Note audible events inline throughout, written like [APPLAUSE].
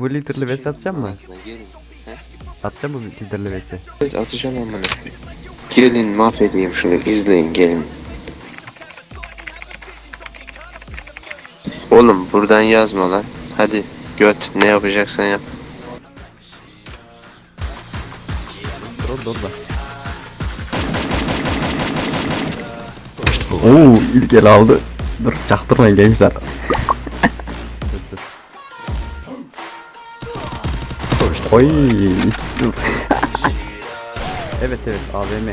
Bu liderli vs atacak mı? Ağzına gelin. He? Atacak mı bu liderli vs? Evet atacağım amına. Gelin mahvedeyim şunu izleyin gelin. Oğlum buradan yazma lan. Hadi göt ne yapacaksan yap. Orada orada. Oo ilk el aldı. Dur çaktırmayın gençler. Oy [LAUGHS] evet evet AVM.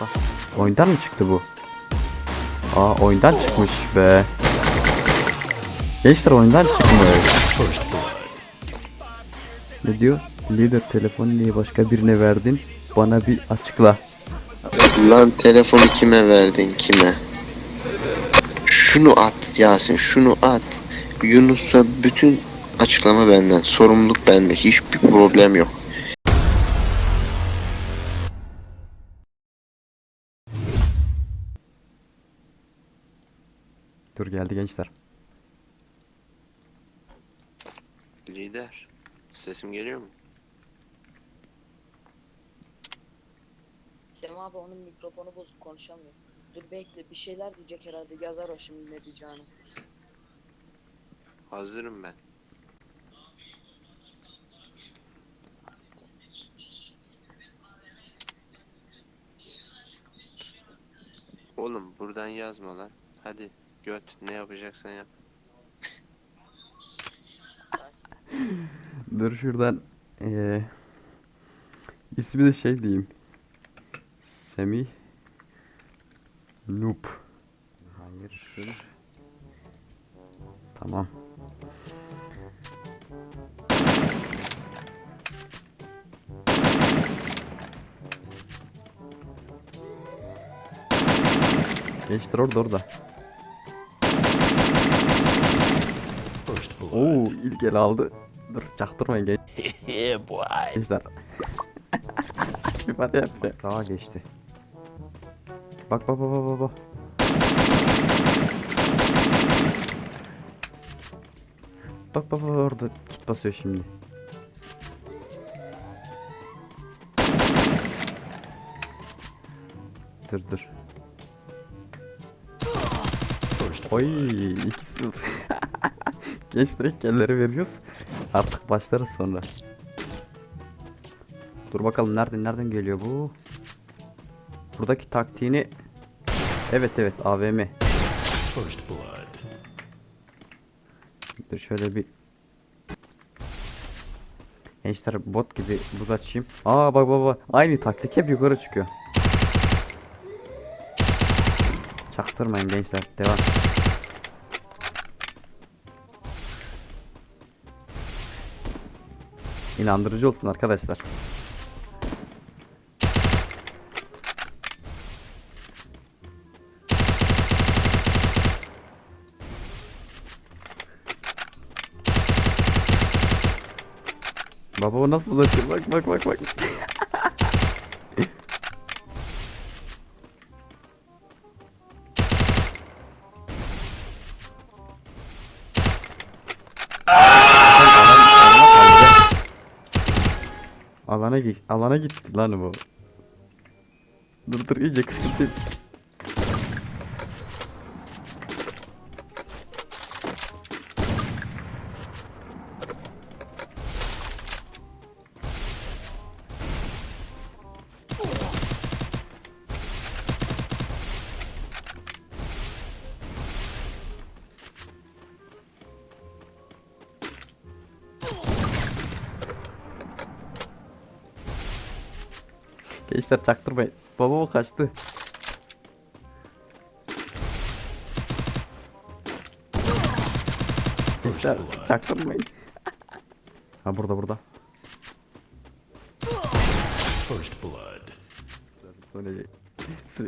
Bak, oyundan mı çıktı bu? Aa oyundan çıkmış be. Gençler oyundan çıkmış. Ne diyor? Lider telefonu niye başka birine verdin? Bana bir açıkla. Lan telefonu kime verdin kime? Şunu at Yasin şunu at. Yunus'a bütün açıklama benden. Sorumluluk bende. Hiçbir problem yok. Dur geldi gençler. Lider. Sesim geliyor mu? Sema abi onun mikrofonu bozuk konuşamıyor. Dur bekle bir şeyler diyecek herhalde yazar o şimdi ne diyeceğini. Hazırım ben. Oğlum buradan yazma lan. Hadi göt ne yapacaksan yap. Dur şuradan eee ismi de şey diyeyim. Semih Noob. Hayır. Tamam. Gençler orada orada. Oo ilk el aldı. Dur çaktırmayın genç. [LAUGHS] Gençler. [LAUGHS] Hadi yap. Bak, Sağa geçti. Bak bak bak bak bak, bak. Bak orada kit basıyor şimdi. Dur dur. Oy ikisi. [LAUGHS] Genç direkt elleri veriyoruz. Artık başlarız sonra. Dur bakalım nereden nereden geliyor bu? Buradaki taktiğini Evet evet AVM. Dur şöyle bir Gençler bot gibi buz açayım. Aa bak bak bak. Aynı taktik hep yukarı çıkıyor. Çaktırmayın gençler. Devam. İnandırıcı olsun arkadaşlar. Baba o nasıl uzatıyor? Bak bak bak bak. Alana git. Alana gitti lan bu. Dur dur iyice kışkırtayım. Gençler çaktırmayın. Baba o kaçtı. Gençler çaktırmayın. ha burada burada. First blood.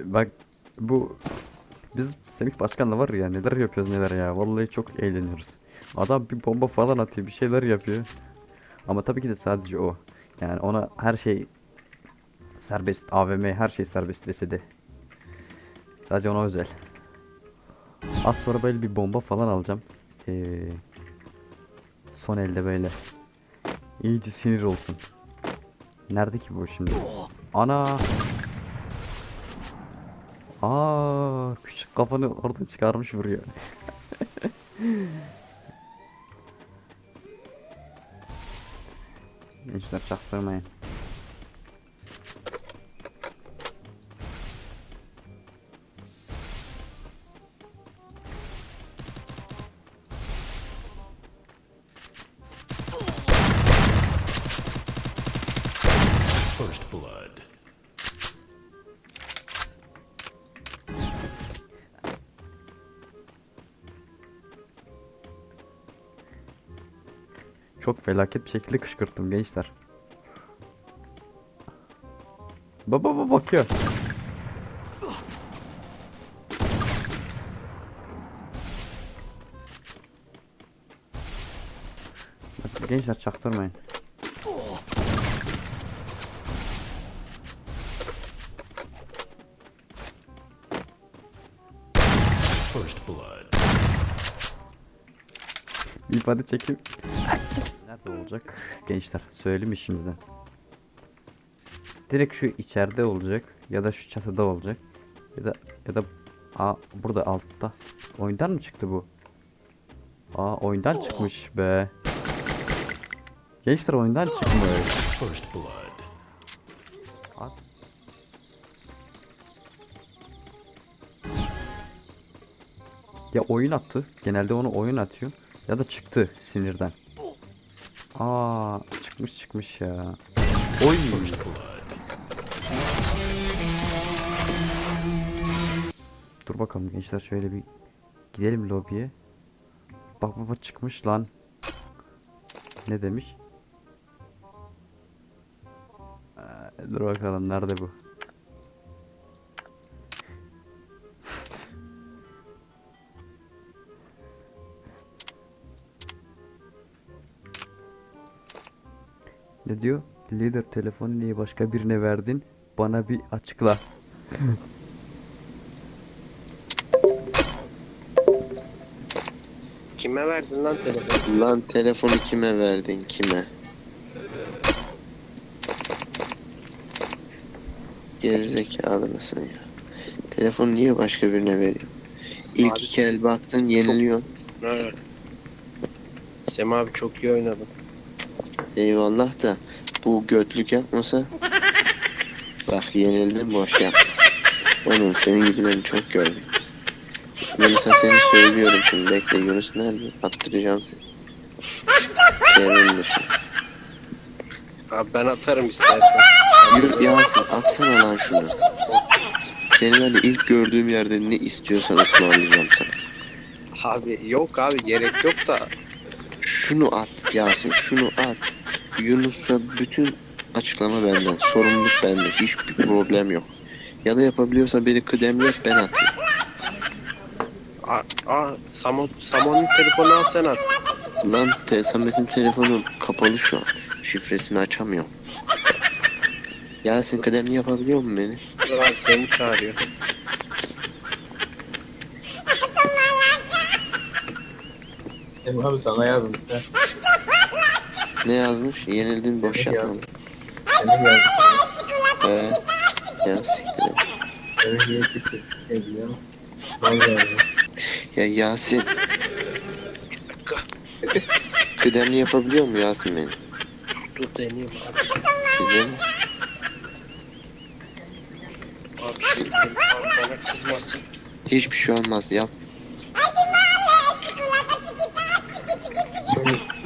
Bak bu biz Semih Başkan'la var ya neler yapıyoruz neler ya vallahi çok eğleniyoruz. Adam bir bomba falan atıyor bir şeyler yapıyor. Ama tabii ki de sadece o. Yani ona her şey serbest AVM her şey serbest VS'de. Sadece ona özel. Az sonra böyle bir bomba falan alacağım. Ee, son elde böyle. İyice sinir olsun. Nerede ki bu şimdi? Ana. Aa, küçük kafanı oradan çıkarmış vuruyor. [LAUGHS] Gençler çaktırmayın. Çok felaket bir şekilde kışkırttım gençler. Baba baba bakıyor. Bak, gençler çaktırmayın. First blood. Bir ifade çekeyim. Nerede olacak gençler? Söyleyeyim mi şimdiden? Direkt şu içeride olacak ya da şu çatıda olacak ya da ya da aa burada altta. Oyundan mı çıktı bu? Aa oyundan çıkmış be. Gençler oyundan çıkmış. First blood. Az. Ya oyun attı. Genelde onu oyun atıyor. Ya da çıktı sinirden. Aa çıkmış çıkmış ya. Oy. Dur bakalım gençler şöyle bir gidelim lobiye. Bak baba çıkmış lan. Ne demiş? Ee, dur bakalım nerede bu? Ne diyor? Lider telefonu niye başka birine verdin? Bana bir açıkla. Kime verdin lan telefonu? Lan telefonu kime verdin kime? Gerizekalı mısın ya? Telefonu niye başka birine veriyorsun? İlk Abi, iki el baktın yeniliyorsun. Evet. Sem abi çok iyi oynadın. Eyvallah da bu götlük yapmasa bak yenildin boş yap. Oğlum senin gibilerini çok gördük. Melisa seni söylüyorum şimdi bekle Yunus nerede? Attıracağım seni. Çevrenin dışı. Abi ben atarım istersen. Yürü Yasin atsana lan şunu. Seni ben de ilk gördüğüm yerde ne istiyorsan ısmarlayacağım sana. Abi yok abi gerek yok da. Şunu at Yasin şunu at. Yunus'a bütün açıklama benden. Sorumluluk bende. Hiçbir problem yok. Ya da yapabiliyorsa beni kıdemli ben at. Aa, aa Samo, Samon'un telefonu al sen at. Lan te Samet'in telefonu kapalı şu an. Şifresini açamıyorum. Yasin kıdemli yapabiliyor mu beni? Lan seni çağırıyor. Emre abi sana yazdım. Ne yazmış? Yenildin boş Yemek yapma. Emre yazdım. Ee, ya siktir et. Emre diye çıktı. Ne musun? Vallahi yazdım. Ya Yasin. Kıdemli yapabiliyor mu Yasin beni? Dur deneyeyim abi. Mi? Abi şimdi abi bana kızmasın. Hiçbir şey olmaz yap.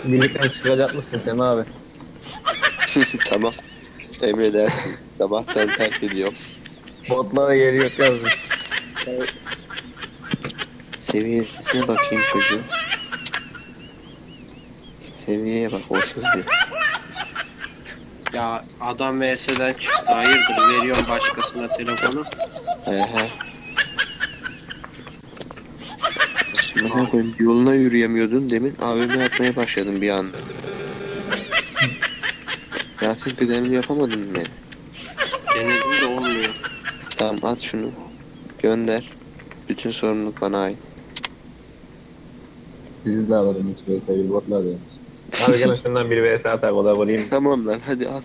Şimdi birlikte çıkacak mısın Sem abi? [LAUGHS] tamam. Emredersin. Sabahtan terk ediyorum. Botlara yeri yok yazmış. Seviyesine bakayım çocuğun. Seviyeye bak 31. Ya adam VS'den çıktı. Hayırdır veriyorum başkasına telefonu. Ehe. Mesela koyayım yoluna yürüyemiyordun demin AVM atmaya başladın bir anda. Yasin kıdemli yapamadın mı? Denedim de olmuyor. Tamam at şunu. Gönder. Bütün sorumluluk bana ait. Sizi de alırım hiç vs bir botlar diyormuş. Abi gene şundan bir vs atak o da vurayım. Tamam lan hadi al.